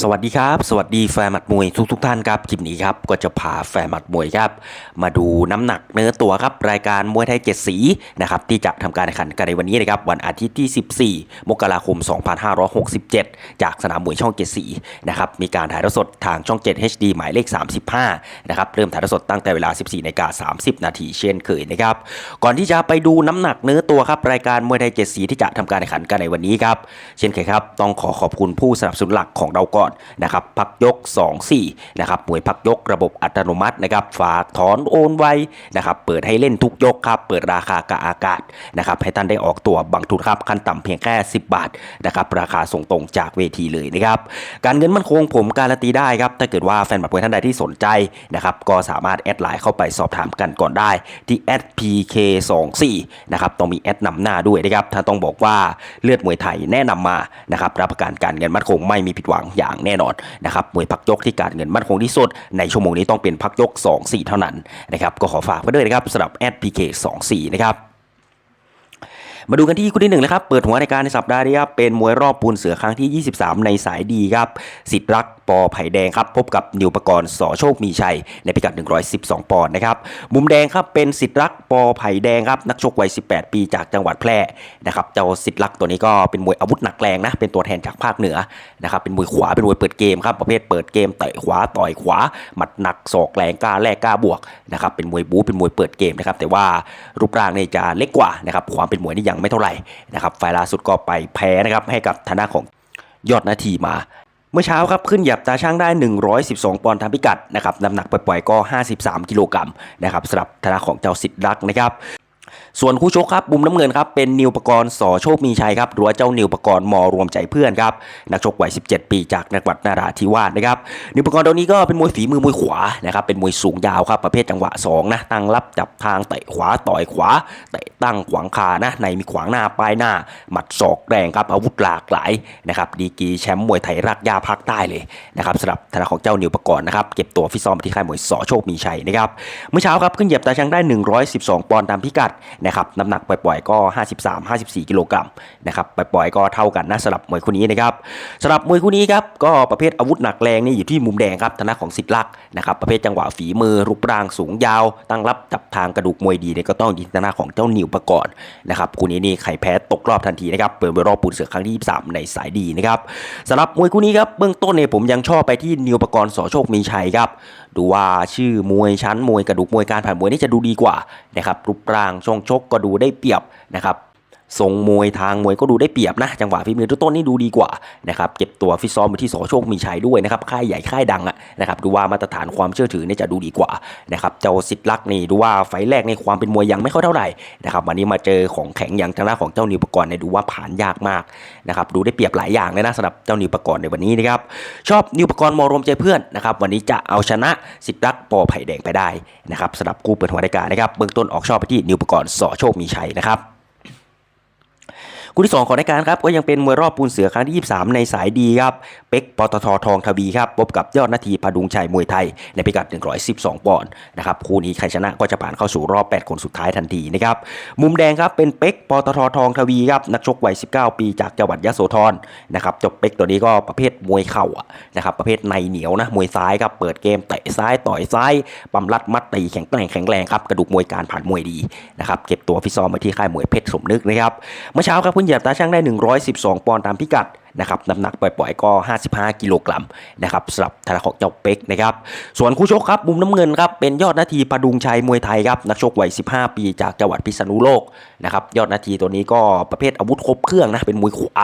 สวัสดีครับ สวัสดีแฟนหมัดมวยทุกทุกๆท่านครับคลิปนี้ครับก็จะพาแฟนหมัดมวยครับมาดูน้ำหนักเนื้อตัวครับรายการมวยไทยเจ็ดสีนะครับที่จะทำการแข่งขันกันในวันนี้นะครับวันอาทิตย์ที่ 14 มกราคม 2567 จากสนามมวยช่องเจ็ดสีนะครับมีการถ่ายทอดสดทางช่อง 7 HD หมายเลข 35นะครับเริ่มถ่ายทอดสดตั้งแต่เวลา 14นาฬิกา30 นาทีเช่นเคยนะครับก่อนที่จะไปดูน้ำหนักเนื้อตัวครับรายการมวยไทยเจ็ดสีที่จะทำการแข่งขันกันในวันนี้ครับเช่นเคยครับต้องขอขอบคุณผู้สนับสนุนหลักของเราก่อนนะครับพักยก 2-4นะครับมวยพักยกระบบอัตโนมัตินะครับฝากถอนโอนไวนะครับเปิดให้เล่นทุกยกครับเปิดราคากะอากาศนะครับให้ท่านได้ออกตัวบางทุนครับขั้นต่ำเพียงแค่ 10 บาทนะครับราคาส่งตรงจากเวทีเลยนะครับการเงินมั่นคงผมการันตีได้ครับถ้าเกิดว่าแฟนบัตรมวยท่านใดที่สนใจนะครับก็สามารถแอดไลน์เข้าไปสอบถามกันก่อนได้ที่ @pk24 นะครับต้องมีแอดนำหน้าด้วยนะครับถ้าต้องบอกว่าเลือดมวยไทยแนะนำมานะครับรับประกันการเงินมั่นคงไม่มีผิดหวังอย่างแน่นอนนะครับมวยพักยกที่การเงินมั่นคงที่สุด ในชั่วโมงนี้ต้องเป็นพักยก 2-4 เท่านั้นนะครับก็ขอฝากไว้ด้วยนะครับสำหรับแอดพีเคสองสี่นะครับมาดูกันที่คู่ที่หนึ่งนะครับ เปิดหัวในการในสัปดาห์นี้ครับ เป็นมวยรอบปูนเสือครั้งที่ 23 ในสายดีครับ สิทธิ์รักปอไผ่แดงครับพบกับนิวปกรณ์สอโชคมีชัย ในพิกัด 112 ปอนด์นะครับมุมแดงครับเป็นสิทธิ์รักปอไผ่แดงครับนักชกวัย 18 ปีจากจังหวัดแพร่นะครับเจ้าสิทธิ์รักตัวนี้ก็เป็นมวยอาวุธหนักแรงนะเป็นตัวแทนจากภาคเหนือนะครับเป็นมวยขวาเป็นมวยเปิดเกมครับประเภทเปิดเกมเตะขวาต่อยขวาหมัดหนักศอกแรงกล้าแลกกล้าบวกนะครับเป็นมวยบู๊เป็นมวยเปิดเกมนะครับแต่ว่ารูปร่างเนี่ยจะเล็กกว่านะครับความเป็นมวยนี่ยังไม่เท่าไหร่นะครับไฟล์ล่าสุดก็ไปแพ้นะครับให้กับทางด้านของยอดนาทีมา เมื่อเช้าครับขึ้นหยับตาช่างได้ 112 ปอนด์ทางพิกัดนะครับน้ำหนักปล่อยๆก็ 53 กิโลกรัมนะครับสำหรับทนาของเจ้าสิทธิ์รักนะครับ ส่วนคู่ชกครับมุมน้ำเงินครับเป็นนิวปกรณ์สอโชคมีชัยครับหรือว่าเจ้านิวปกรณ์มอรวมใจเพื่อนครับนักชกวัย 17 ปีจากจังหวัดนาราธิวาสนะครับนิวปกรณ์ตัวนี้ก็เป็นมวยฝีมือมวยขวานะครับเป็นมวยสูงยาวครับประเภทจังหวะ2นะตั้งรับจับทางเตะขวาต่อยขวาเตะตั้งขวางคานะในมีขวางหน้าปลายหน้า หมัดศอกแรงครับอาวุธหลากหลายนะครับดีกีแชมป์มวยไทยรักยาภาคใต้เลยนะครับสำหรับทางด้าของเจ้านิวปกรณ์นะครับเก็บตัวฟิซ้อมที่ค่ายมวยสอโชคมีชัยนะครับเมื่อเช้าครับขึ้นเหยียบตาช่างได้ 112 ปอนด์ตามพิกัดนะครับน้ำหนักปล่อยๆก็ 53 54 กิโลกรัมนะครับปล่อยๆก็เท่ากันนะสำหรับมวยคู่นี้นะครับสำหรับมวยคู่นี้ครับก็ประเภทอาวุธหนักแรงนี่อยู่ที่มุมแดงครับทางด้านของสิทธิ์ลักนะครับประเภทจังหวะฝีมือรูปร่างสูงยาว ตั้งรับจับทางกระดูกมวยดีเนี่ยก็ต้องยินทางด้าของเจ้านิวประกอบนะครับคู่นี้นี่ใครแพ้ตกรอบทันทีนะครับเปิดรอบปูนเสือครั้งที่ 23 ในสายดีนะครับสำหรับมวยคู่นี้ครับเบื้องต้นเนี่ยผมยังชอบไปที่นิวประกรณ์สอโชคมีชัยครับดูว่าชื่อมวยชั้นมวยกระดูกมวยการผ่านมวยนี่จะดูดีกว่านะครับรูปร่างช่วงชกก็ดูได้เปรียบนะครับ ทรงมวยทางมวยก็ดูได้เปรียบนะ จังหวะฝีมือต้นนี่ดูดีกว่านะครับเก็บตัวฟิตซ้อมไปที่สอโชคมีชัยด้วยนะครับค่ายใหญ่ค่ายดังอะนะครับดูว่ามาตรฐานความเชื่อถือเนี่ยจะดูดีกว่านะครับเจ้าสิทธิ์ลักษณ์นี่ดูว่าไฟแรกในความเป็นมวยยังไม่ค่อยเท่าไหร่นะครับวันนี้มาเจอของแข็งอย่างทางด้านของเจ้านิวปกรณ์เนี่ยดูว่าผ่านยากมากนะครับดูได้เปรียบหลายอย่างเลยนะสำหรับเจ้านิวปกรณ์ในวันนี้นะครับชอบนิวปกรณ์มอรวมใจเพื่อนนะครับวันนี้จะเอาชนะสิทธิ์ลักษณ์ปอไผ่แดงไปได้นะครับสำหรับกู้เปิดหัวรายการนะครับเบื้องต้นออกชอบไปที่นิวปกรณ์สอโชคมีชัยนะครับ คู่ที่ 2 ของรายการครับก็ยังเป็นมวยรอบปูนเสือครั้งที่ 23 ในสายดีครับเป็กปตททองทวีครับพบกับยอดนาทีพดุงชัยมวยไทยในพิกัด 112 ปอนด์นะครับคู่นี้ใครชนะก็จะผ่านเข้าสู่รอบ 8 คนสุดท้ายทันทีนะครับมุมแดงครับเป็นเป็กปตททองทวีครับนักชกวัย 19 ปีจากจังหวัดยะโสธรนะครับจบเป็กตัวนี้ก็ประเภทมวยเข่านะครับประเภทในเหนียวนะมวยซ้ายครับเปิดเกมเตะซ้ายต่อยซ้ายปั๊มรัดมัดตีแข็งแกร่งแข็งแรงครับกระดูกมวยการผ่านมวยดีนะครับเก็บตัวฟิซ้อมมาที่ค่ายมวยเพชรสมนึกนะครับเมื่อเช้าครับคุณเหยียบตาช่างได้ 112 ปอนด์ตามพิกัด นะครับน้ำหนักปล่อยๆก็ 55 กิโลกรัมนะครับสำหรับทางของเจ้าเป็กนะครับส่วนคู่ชกครับมุมน้ำเงินครับเป็นยอดนาทีพดุงชัยมวยไทยครับนักชกวัย 15 ปีจากจังหวัดพิษณุโลกนะครับยอดนาทีตัวนี้ก็ประเภทอาวุธครบเครื่องนะเป็นมวยขวา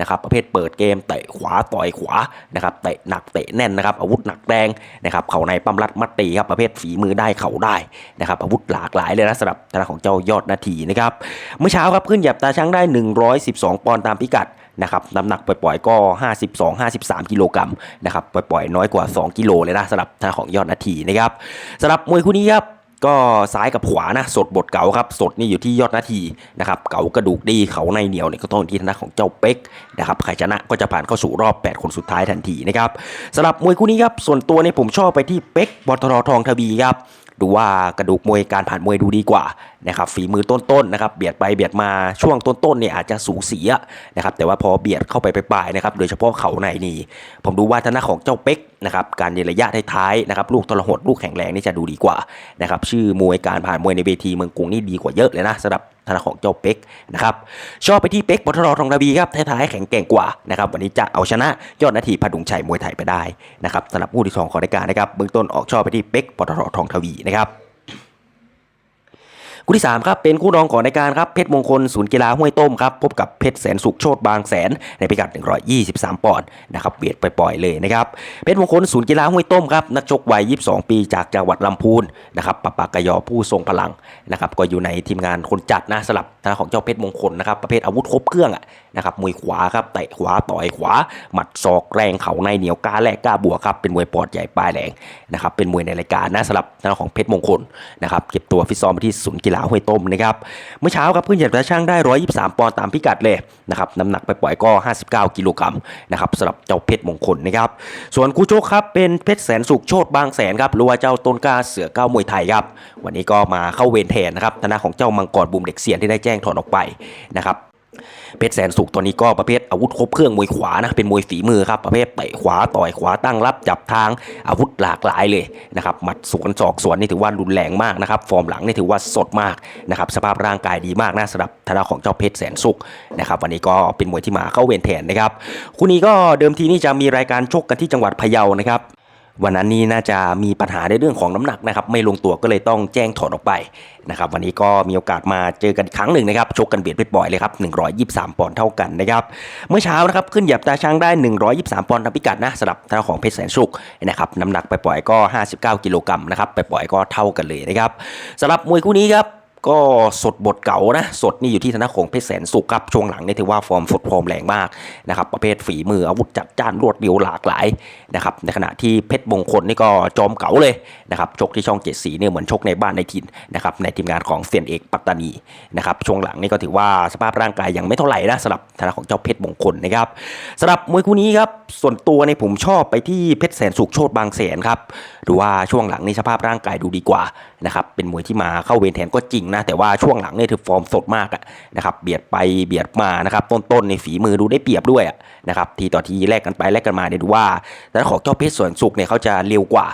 นะครับประเภทเปิดเกมเตะขวาต่อยขวานะครับเตะหนักเตะแน่นนะครับอาวุธหนักแรงนะครับเข่าในปั้มรัดมัดตีครับประเภทฝีมือได้เข่าได้นะครับอาวุธหลากหลายเลยนะสำหรับทางของเจ้ายอดนาทีนะครับเมื่อเช้าครับขึ้นหยับตาช่างได้ 112 ปอนด์ตามพิกัด นะครับน้ำหนักปล่อยๆก็ 52 53 กิโลกรัมนะครับปล่อยๆน้อยกว่า 2 กิโลเลยนะสำหรับทางของยอดนาทีนะครับสำหรับมวยคู่นี้ครับก็ซ้ายกับขวานะสดบทเก่าครับ สดนี่อยู่ที่ยอดนาทีนะครับเก่ากระดูกดีเขาในเหนียวเนี่ยก็ต้องที่ทางด้านของเจ้าเป็กนะครับใครชนะก็จะผ่านเข้าสู่รอบ 8 คนสุดท้ายทันทีนะครับสำหรับมวยคู่นี้ครับส่วนตัวเนี่ยผมชอบไปที่เป็กบอลทรทองทวีครับ ดูว่ากระดูกมวยการผ่านมวยดูดีกว่านะครับฝีมือต้นๆนะครับเบียดไปเบียดมาช่วงต้นๆเนี่ยอาจจะสูสีนะครับแต่ว่าพอเบียดเข้าไปปลายๆนะครับโดยเฉพาะเขาในนี่ผมดูว่าทางด้าของเจ้าเป็กนะครับการยืนระยะท้ายๆนะครับลูกทรหดลูกแข็งแรงนี่จะดูดีกว่านะครับชื่อมวยการผ่านมวยในเวทีเมืองกรุงนี่ดีกว่าเยอะเลยนะสำหรับ ทางของเจ้าเป็กนะครับชอบไปที่เป็กปตททองระบีครับท้ายๆแข็งแกร่งกว่านะครับวันนี้จะเอาชนะยอดนาทีพดุงชัยมวยไทยไปได้นะครับสำหรับผู้ที่สองของรายการนะครับเบื้องต้นออกชอบไปที่เป็กปตททองทวีนะครับ คู่ที่ 3 ครับ เป็นคู่รองของรายการครับ เพชรมงคลศูนย์กีฬาห้วยต้มครับ พบกับเพชรแสนสุขโชตบางแสน ในพิกัด 123 ปอนด์นะครับเบียดไปปล่อยๆเลยนะครับ เพชรมงคลศูนย์กีฬาห้วยต้มครับ นักชกวัย 22 ปีจากจังหวัดลำพูนนะครับปะปากกยอผู้ทรงพลังนะครับ ก็อยู่ในทีมงานคนจัดนะสลับทางของเจ้าเพชรมงคลนะครับ ประเภทอาวุธครบเครื่องอะนะครับมวยขวาครับเตะขวาต่อยขวา หมัดศอกแรงเข่าในเหนียวกล้าแลกกล้าบวกครับเป็นมวยปอดใหญ่ปลายแรงนะครับเป็นมวยในรายการนะสลับทางของเพชรมงคลนะครับเก็บตัวฟิตซ้อมไปที่ศูนย์กีฬาห้วยต้มนะครับเมื่อเช้าครับเพิ่งเหยียบตาช่างได้ 123 ปอนด์ตามพิกัดเลยนะครับน้ำหนักไปปล่อยก็ 59 กิโลกรัมนะครับสำหรับเจ้าเพชรมงคลนะครับส่วนคู่โชคครับเป็นเพชรแสนสุขโชคบางแสนครับหรือว่าเจ้าต้นกล้าเสือก้าวมวยไทยครับวันนี้ก็มาเข้าเวรแทนนะครับทนาของเจ้ามังกรบุมเด็กเสียนที่ได้แจ้งถอนออกไปนะครับ เพชรแสนสุขตัวนี้ก็ประเภทอาวุธครบเครื่องมวยขวานะเป็นมวยฝีมือครับประเภทเตะขวาต่อยขวาตั้งรับจับทางอาวุธหลากหลายเลยนะครับหมัดสวนศอกสวนนี่ถือว่ารุนแรงมากนะครับฟอร์มหลังนี่ถือว่าสดมากนะครับสภาพร่างกายดีมากนะสำหรับทางด้าของเจ้าเพชรแสนสุขนะครับวันนี้ก็เป็นมวยที่มาเข้าเวรแทนนะครับคู่นี้ก็เดิมทีนี่จะมีรายการชกกันที่จังหวัดพะเยานะครับ วันนั้นนี่น่าจะมีปัญหาในเรื่องของน้ำหนักนะครับ ไม่ลงตัวก็เลยต้องแจ้งถอนออกไปนะครับ วันนี้ก็มีโอกาสมาเจอกันครั้งหนึ่งนะครับชกกันเบียดไปปล่อยเลยครับ 123 ปอนด์เท่ากันนะครับ เมื่อเช้านะครับขึ้นหยียบตาช้างได้ 123 ปอนด์ตามพิกัดนะสำหรับทางของเพชรแสนสุขนะครับน้ำหนักไปปล่อยก็ 59 กิโลกรัมนะครับไปปล่อยก็เท่ากันเลยนะครับสำหรับมวยคู่นี้ครับ ก็สดบทเก่านะ สดนี่อยู่ที่ธนาของเพชรแสนสุขครับ ช่วงหลังนี่ถือว่าฟอร์มสดฟอร์มแรงมากนะครับ ประเภทฝีมืออาวุธจัดจ้านรวดเร็วหลากหลายนะครับ ในขณะที่เพชรมงคลนี่ก็จอมเก๋าเลยนะครับ ชกที่ช่องเจ็ดสีเนี่ยเหมือนชกในบ้านในถิ่นนะครับในทีมงานของเซียนเอกปัตตานีนะครับ ช่วงหลังนี่ก็ถือว่าสภาพร่างกายยังไม่เท่าไหร่นะสำหรับทางด้าของเจ้าเพชรมงคลนะครับสำหรับมวยคู่นี้ครับ ส่วนตัวในผมชอบไปที่เพชรแสนสุขโชตบางแสนครับ หรือว่าช่วงหลังนี่สภาพร่างกายดูดีกว่านะครับ เป็นมวยที่มาเข้าเวรแทนก็จริงนะ แต่ว่าช่วงหลังเนี่ยถือฟอร์มสดมากอะนะครับ เบียดไปเบียดมานะครับ ต้นๆในฝีมือดูได้เปรียบด้วยอะ นะครับทีต่อทีแลกกันไปแลกกันมาเนี่ยดูว่า แต่ของเจ้าเพชรสวนสุขเนี่ยเขาจะเร็วกว่า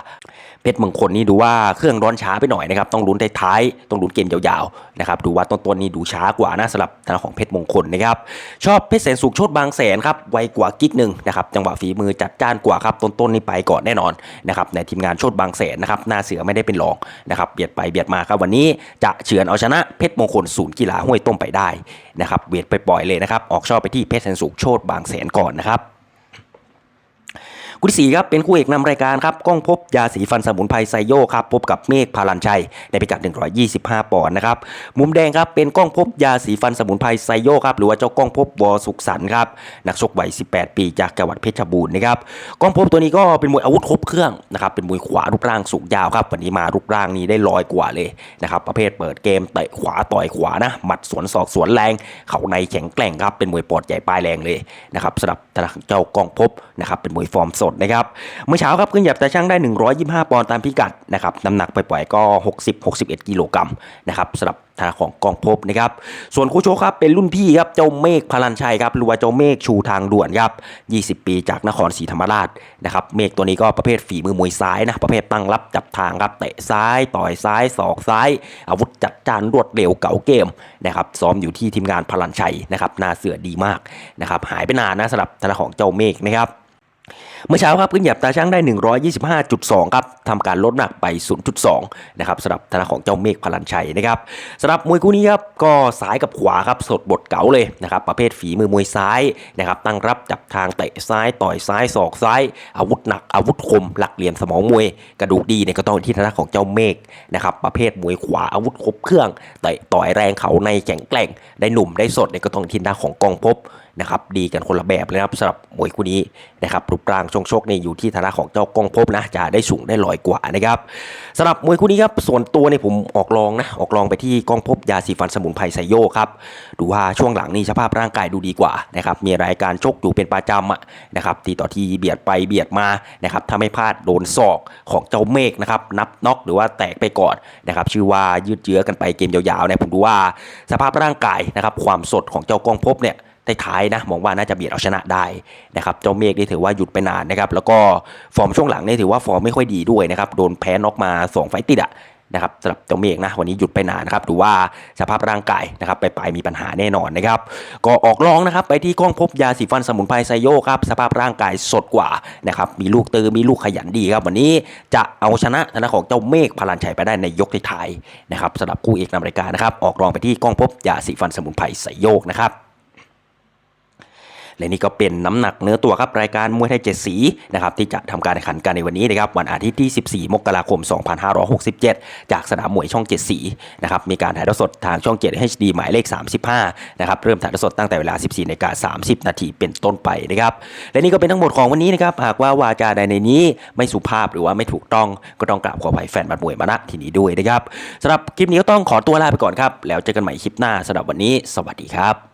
เพชรมงคลนี่ดูว่าเครื่องร้อนช้าไปหน่อยนะครับต้องลุ้นท้ายๆต้องลุ้นเกมยาวๆนะครับดูว่าต้นๆนี่ดูช้ากว่านะสำหรับทางของเพชรมงคลนะครับชอบเพชรแสนสุขโชดบางแสนครับไวกว่ากิ๊กหนึ่งนะครับจังหวะฝีมือจัดจ้านกว่าครับต้นๆนี่ไปก่อนแน่นอนนะครับในทีมงานโชดบางแสนนะครับหน้าเสือไม่ได้เป็นรองนะครับเบียดไปเบียดมาครับวันนี้จะเฉือนเอาชนะเพชรมงคลศูนย์กีฬาห้วยต้มไปได้นะครับเบียดไปปล่อยเลยนะครับออกชอบไปที่เพชรแสนสุขโชดบางแสนก่อนนะครับ คู่ที่สี่ครับเป็นคู่เอกนำรายการครับก้องพบยาสีฟันสมุนไพรไซโยครับพบกับเมฆพาลันชัยในพิกัด 125 ปอนด์นะครับมุมแดงครับเป็นก้องพบยาสีฟันสมุนไพรไซโยครับหรือว่าเจ้าก้องพบวอสุขสันครับนักชกวัย 18 ปีจากจังหวัดเพชรบูรณ์นะครับก้องพบตัวนี้ก็เป็นมวยอาวุธครบเครื่องนะครับเป็นมวยขวารูปร่างสูงยาวครับวันนี้มารูปร่างนี้ได้ลอยกว่าเลยนะครับประเภทเปิดเกมเตะขวาต่อยขวานะหมัดสวนศอกสวนแรงเข่าในแข็งแกร่งครับเป็นมวยปอดใหญ่ปลายแรงเลยนะครับสำหรับทางเจ้าก้องพบนะครับเป็นมวยฟอร์มสดนะครับ เมื่อเช้าครับขึ้นหยับแต่ช่างได้ 125 ปอนด์ตามพิกัดนะครับ น้ำหนักไปปล่อยๆก็ 60-61 กิโลกรัมนะครับสำหรับทางของกองพบนะครับ ส่วนคู่โชคครับเป็นรุ่นพี่ครับเจ้าเมฆพลันชัยครับหรือว่าเจ้าเมฆชูทางด่วนครับ20 ปีจากนครศรีธรรมราชนะครับ เมฆตัวนี้ก็ประเภทฝีมือมวยซ้ายนะประเภทตั้งรับจับทางครับเตะซ้ายต่อยซ้ายศอกซ้าย อาวุธจัดจ้านรวดเร็วเก๋าเกมนะครับซ้อมอยู่ที่ทีมงานพลันชัยนะครับหน้าเสือดีมากนะครับหายไปนานนะสำหรับทางของเจ้าเมฆนะครับ เมื่อเช้าครับขึ้นหยับตาช่างได้ 125.2 ครับทำการลดหนักไป 0.2 นะครับสำหรับทาของเจ้าเมฆพลันชัยนะครับสำหรับมวยคู่นี้ครับก็ซ้ายกับขวาครับสดบทเก๋าเลยนะครับประเภทฝีมือมวยซ้ายนะครับตั้งรับจับทางเตะซ้ายต่อยซ้ายศอกซ้าย อาวุธหนักอาวุธคม หลักเหลี่ยมสมองมวย กระดูกดีเนี่ยก็ต้องที่ทางด้าของเจ้าเมฆนะครับประเภทมวยขวาอาวุธครบเครื่องเตะต่อยแรงเขาในแข็งแกร่งได้หนุ่มได้สดเนี่ยก็ต้องที่ทางด้าของกองพบ นะครับดีกันคนละแบบเลยครับสำหรับมวยคู่นี้นะครับรูปร่างช่วงชกนี่อยู่ที่ฐานะของเจ้ากองภพนะจะได้สูงได้ลอยกว่านะครับสำหรับมวยคู่นี้ครับส่วนตัวเนี่ยผมออกลองนะออกลองไปที่กองภพยาสีฟันสมุนไพรไซโยครับดูว่าช่วงหลังนี่สภาพร่างกายดูดีกว่านะครับมีรายการชกอยู่เป็นประจำอะนะครับทีต่อทีเบียดไปเบียดมานะครับถ้าไม่พลาดโดนศอกของเจ้าเมฆนะครับนับน็อกหรือว่าแตกไปก่อนนะครับชื่อว่ายืดเยื้อกันไปเกมยาวๆเนี่ยผมดูว่าสภาพร่างกายนะครับความสดของเจ้ากองภพเนี่ย ท้ายนะมองว่าน่าจะเบียดเอาชนะได้นะครับเจ้าเมฆนี่ถือว่าหยุดไปนานนะครับแล้วก็ฟอร์มช่วงหลังนี่ถือว่าฟอร์มไม่ค่อยดีด้วยนะครับโดนแพ้น็อกมา2ไฟต์ติดอะนะครับสำหรับเจ้าเมฆนะวันนี้หยุดไปนานนะครับดูว่าสภาพร่างกายนะครับไปลายๆมีปัญหาแน่นอนนะครับก็ออกร้องนะครับไปที่กล้องพบยาสีฟันสมุนไพรไซโยครับสภาพร่างกายสดกว่านะครับมีลูกตือมีลูกขยันดีครับวันนี้จะเอาชนะชนะของเจ้าเมฆพลันชัยไปได้ในยกท้ายนะครับสำหรับคู่เอกนำรายการนะครับออกรองไปที่กล้องพบยาสีฟันสมุนไพรไซโยกนะครับ และนี่ก็เป็นน้ำหนักเนื้อตัวครับรายการมวยไทยเจ็ดสีนะครับที่จะทำการแข่งขันกันในวันนี้นะครับวันอาทิตย์ที่ 14 มกราคม 2567 จากสนามมวยช่อง7สีนะครับมีการถ่ายทอดสดทางช่อง 7 HD หมายเลข 35นะครับเริ่มถ่ายทอดสดตั้งแต่เวลา 14นาฬิกา30 นาทีเป็นต้นไปนะครับและนี่ก็เป็นทั้งหมดของวันนี้นะครับหากว่าวาจาใดในนี้ไม่สุภาพหรือว่าไม่ถูกต้องก็ต้องกราบขออภัยแฟนบัดมวยมาณที่นี้ด้วยนะครับสำหรับคลิปนี้ก็ต้องขอตัวลาไปก่อนครับแล้วเจอกันใหม่คลิปหน้าสำหรับวันนี้ สวัสดีครับ